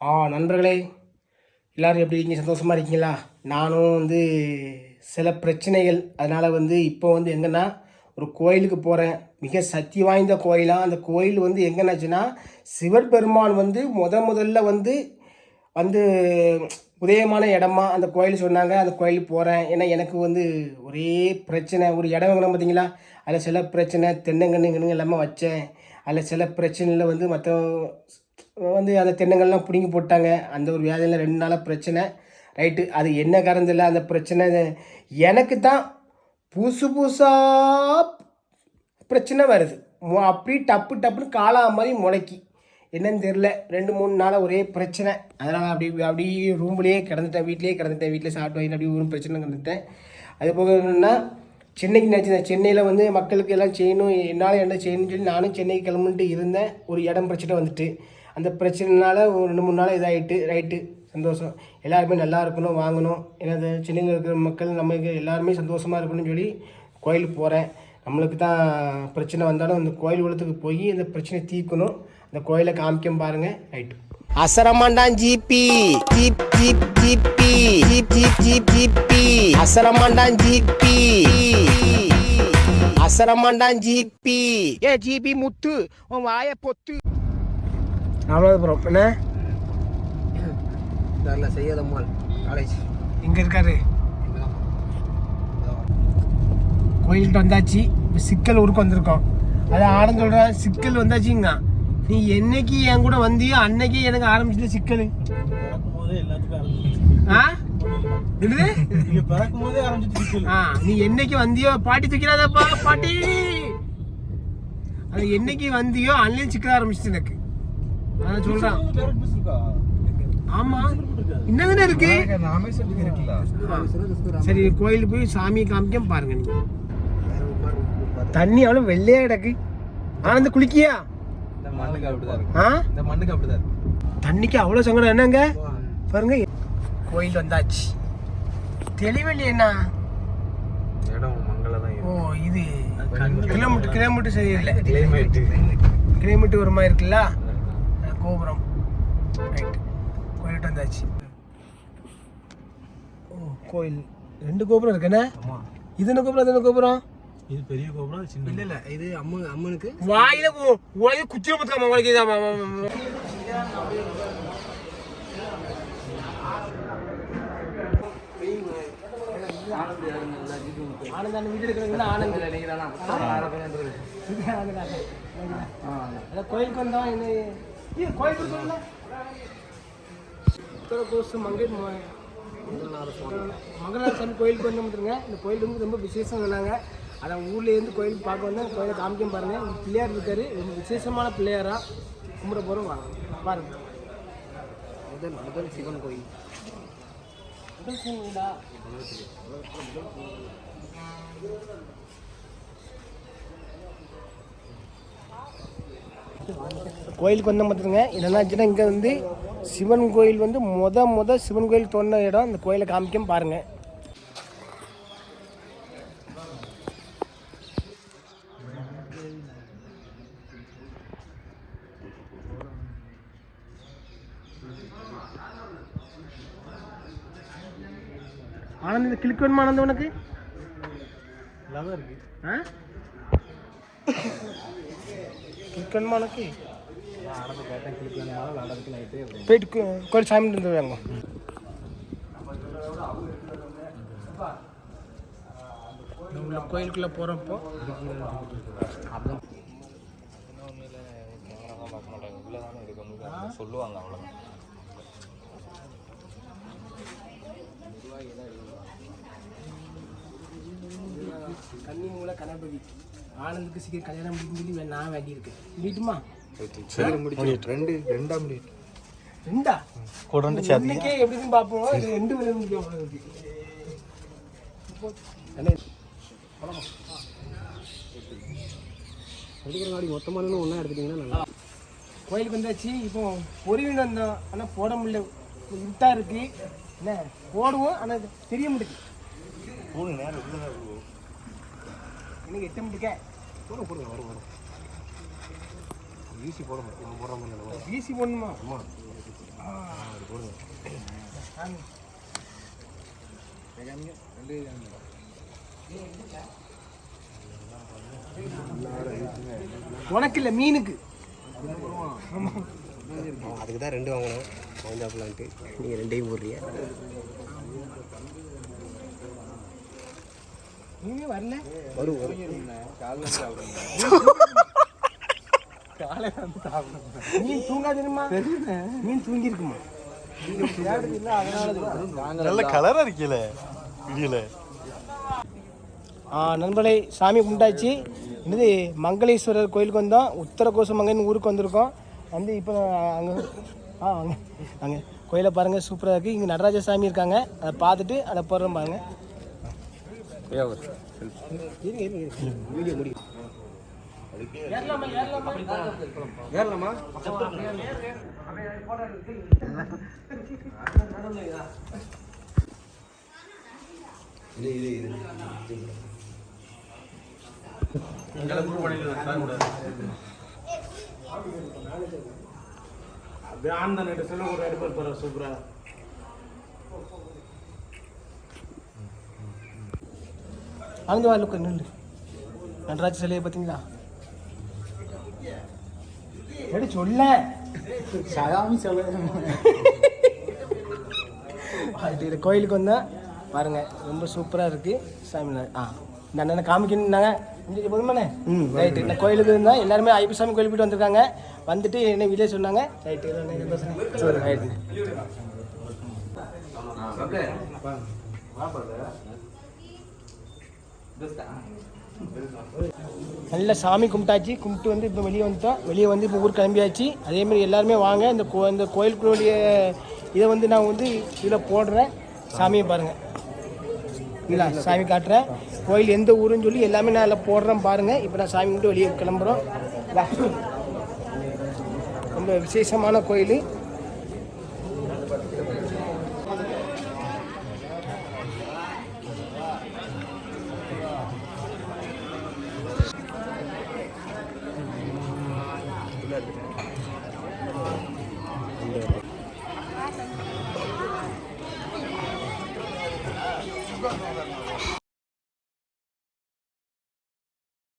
ஆ நண்பர்களே எல்லோரும் எப்படி இருக்கீங்க? சந்தோஷமாக இருக்கீங்களா? நானும் வந்து சில பிரச்சனைகள். அதனால் வந்து இப்போ வந்து எங்கன்னா ஒரு கோயிலுக்கு போகிறேன் மிக சக்தி வாய்ந்த கோயிலாக அந்த கோயில் வந்து எங்கன்னாச்சுன்னா சிவபெருமான் வந்து முத முதல்ல வந்து வந்து உதயமான இடமா அந்த கோயில் சொன்னாங்க. அந்த கோயிலுக்கு போகிறேன் ஏன்னா எனக்கு வந்து ஒரே பிரச்சனை. ஒரு இடம் வாங்கினோம் பார்த்தீங்களா அதில் சில பிரச்சனை தென்னங்கன்று எல்லாமே வச்சேன். அதில் சில பிரச்சனையில் வந்து மற்ற வந்து அந்த தென்னங்கள்லாம் பிடுங்கி போட்டாங்க. அந்த ஒரு வியாதியில் ரெண்டு நாளாக பிரச்சனை. ரைட்டு அது என்ன காரணம் இல்லை அந்த பிரச்சனை? எனக்கு தான் புதுசு புதுசாக பிரச்சனை வருது. அப்படி டப்பு டப்புன்னு காலா மாதிரி முளைக்கி. என்னன்னு தெரில ரெண்டு மூணு நாளாக ஒரே பிரச்சனை. அதனால் அப்படி அப்படியே ரூம்லேயே கிடந்துட்டேன். வீட்லேயே கிடந்துட்டேன். வீட்டில் சாப்பிட்டு வாங்கிட்டு அப்படியே ஒரு பிரச்சனை கிடந்துட்டேன். அது போக என்னென்னா சென்னைக்கு நினச்சிருந்தேன் சென்னையில் வந்து மக்களுக்கு எல்லாம் செய்யணும். என்னால் என்ன செய்யணும்னு சொல்லி நானும் சென்னைக்கு கிளம்பிட்டு இருந்தேன். ஒரு இடம் பிரச்சனை வந்துட்டு. அந்த பிரச்சனைனால ஒரு ரெண்டு மூணு நாள் இதாகிட்டு ரைட்டு சந்தோஷம். எல்லாருமே நல்லா இருக்கணும் வாங்கணும். ஏன்னா அது சென்னையில் இருக்கிற மக்கள் நமக்கு எல்லாருமே சந்தோஷமாக இருக்கணும்னு சொல்லி கோயிலுக்கு போகிறேன் நம்மளுக்கு தான் பிரச்சனை வந்தாலும் அந்த கோயில் உலகத்துக்கு போய் அந்த பிரச்சனையை தீர்க்கணும். அந்த கோயிலை காமிக்க பாருங்கள் ரைட்டு. அசரமாண்டான் ஜிபி. ஜிப் ஜிப் ஜிபி. ஜிப் ஜிப் ஜிப் ஜிபி. அசரமாண்டான் ஜிபி. அசரமாண்டான் ஜிபி. ஏ ஜிபி முத்து உன் வாய பொத்து. அவ்வளோதான் என்ன? தெரில செய்யாதம்மாள் காலேஜ் இங்கே இருக்காரு? கோயில்கிட்ட வந்தாச்சு. இப்போ சிக்கல் ஊருக்கு வந்திருக்கோம். அது ஆனந்த் சொல்கிறேன் சிக்கல் வந்தாச்சுங்க நீ என்னைக்கு என் கூட வந்தியோ அன்னைக்கு எனக்கு ஆரம்பிச்சிட்ட சிக்கல். ஆ? நீ என்னைக்கு வந்தியோ பாட்டி தூக்கிறாதப்பா பாட்டி. அது என்னைக்கு வந்தியோ அன்னையும் சிக்கல் ஆரம்பிச்சிச்சு எனக்கு. அதான் சொல்கிறான் டேரக்ட் பஸ் இருக்கா? ஆமா. என்னதானே இருக்கு? நாமே சொல்லிக்க இருக்குல்ல. சரி கோயிலுக்கு போய் சாமி காமிக்க பாருங்க நீங்க. தண்ணி அவ்வளோ வெள்ளையா கிடக்கு. ஆனந்த குளிக்கியா? தண்ணிக்கு அவ்வளோ சங்கடம் என்னங்க? பாருங்க. கோயில் வந்தாச்சு. தெளிவெளி என்ன? ஓ இது கிலோமீட்டர் கிலோமீட்டர் சரியில்லை. கிளைமேட் கிலோமீட்டர் ஒரு மாதிரி இருக்குல்ல? கோபுரம் ரைட் கோயில்கிட்ட வந்தாச்சு ஓ கோயில் ரெண்டு கோபுரம் இருக்குண்ணே ஆமா இது என்ன கோபுரம் அது என்ன கோபுரம் இது பெரிய கோபுரம் சின்ன இல்ல இல்ல இது அம்மன் அம்மனுக்கு வாயில உலக குச்சியை பத்துக்காம உங்களுக்கு இதாம்மா ஆனந்த் வீடு இருக்கிறவங்க ஆனந்த் அதான் கோயிலுக்கு வந்தோம் என்ன கோயிலுக்கு மங்கை மங்களார சாமி கோயிலுக்கு வந்து வந்துருங்க. இந்த கோயில் வந்து ரொம்ப விசேஷம் சொன்னாங்க. அதான் ஊர்லேருந்து கோயிலுக்கு பார்க்க வந்தேன். கோயிலை காமிக்க பாருங்க. இங்க பிள்ளையார் இருக்காரு. ரொம்ப விசேஷமான பிள்ளையாரா. கும்பிட போகிறோம் வாங்க. பாருங்க. முதல் முதல் சிவன் கோயில். முதல் சிவங்களா? கோயிலுக்கு வந்த பார்த்துருங்க என்னன்னாச்சுன்னா இங்கே வந்து சிவன் கோயில் வந்து முத முத சிவன் கோயில் தோன்ற இடம் இந்த கோயிலை காமிக்க பாருங்க. ஆனந்த் இந்த கிளிக் வேணுமா ஆனந்த் உனக்கு? நல்லா இருக்கு. ஆ? கிளிக் வேணுமா உனக்கு? போயிட்டு கோ- கோயில் சாமி இருந்து வாங்க உள்ள கோயிலுக்குள்ளே போகிறப்போ சொல்லுவாங்க அவ்வளோதான் கன்னிமூல கணபதி. ஆனந்துக்கு சீக்கிரம் கல்யாணம் முடிக்கும் சொல்லி நான் வேண்டியிருக்கேன். முடியுமா ரெண்டு ரெண்டா முடியும் ரெண்டா? இன்னைக்கே எப்படின்னு பார்ப்போம். இது ரெண்டு விலை முடியும் மொத்தமான ஒன்றா எடுத்துட்டீங்கன்னா நல்லா கோயிலுக்கு வந்தாச்சு. இப்போ பொறிவின் வந்தோம். ஆனால் போட முடியல. இருட்டா இருக்கு. என்ன? போடுவோம். ஆனால் தெரிய முடியுது போடுங்க நேரம் எனக்கு எட்ட முடிக்க? போடுங்க போடுங்க வரும் வரும். ஈஸி போட மாட்டோம் போடுற மாதிரி வீசி போடணுமா? ஆமாம் உனக்கு இல்லை மீனுக்கு. அதுக்கு தான் ரெண்டு வாங்கணும். வாங்கிட்டாப்புலான்ட்டு நீங்கள் ரெண்டையும் போடுறீங்க மீனே வரல. வரும் வரும் மீன் தூங்காதுமா மீன் தூங்கி இருக்குமா நல்ல கலரா இருக்கீல வீடியோல. ஆ நண்பர்களே சாமி கும்பிட்டாச்சு. என்னது மங்களேஸ்வரர் கோயிலுக்கு வந்தோம். உத்தர கோசமங்கன்னு ஊருக்கு வந்திருக்கோம். வந்து இப்போ அங்கே ஆ அங்கே அங்கே. கோயிலை பாருங்கள் சூப்பராக இருக்குது இங்கே நடராஜ சாமி இருக்காங்க. அதை பார்த்துட்டு அதை போடுறோம் பாருங்க. இருங்க இருங்க இருங்க வீடியோ முடியும் ஏறலாமா சூப்பராக அங்கே வா லுக்கு நில்லு. நடராஜ சிலையை பார்த்தீங்களா? எப்படி சொல்ல. சகாமி சொல்ல. அது இது கோயிலுக்கு வந்தேன் பாருங்க ரொம்ப சூப்பராக இருக்குது சாமி ஆ இந்த அண்ணனை காமிக்கணுன்னாங்க இங்கே போதுமாண்ணே? ம் ரைட்டு இந்த கோயிலுக்கு இருந்தால் எல்லாருமே ஐப்பசாமி கோயில் போயிட்டு வந்திருக்காங்க. வந்துட்டு என்ன வீடியோ சொன்னாங்க? ரைட்டு ரைட்டு நல்ல சாமி கும்பிட்டாச்சு. கும்பிட்டு வந்து இப்போ வெளியே வந்துட்டோம் வெளியே வந்து இப்போ ஊர் கிளம்பியாச்சு. அதேமாதிரி எல்லாருமே வாங்க. இந்த கோ இந்த கோயிலுக்குள்ளுடைய இதை வந்து நான் வந்து இதில் போடுறேன். சாமியை பாருங்கள் இல்லை சாமி காட்டுறேன் கோயில் எந்த ஊருன்னு சொல்லி எல்லாமே நான் அதில் போடுறேன் பாருங்கள் இப்போ நான் சாமி கும்பிட்டு வெளியே கிளம்புறோம். ரொம்ப விசேஷமான கோயில்.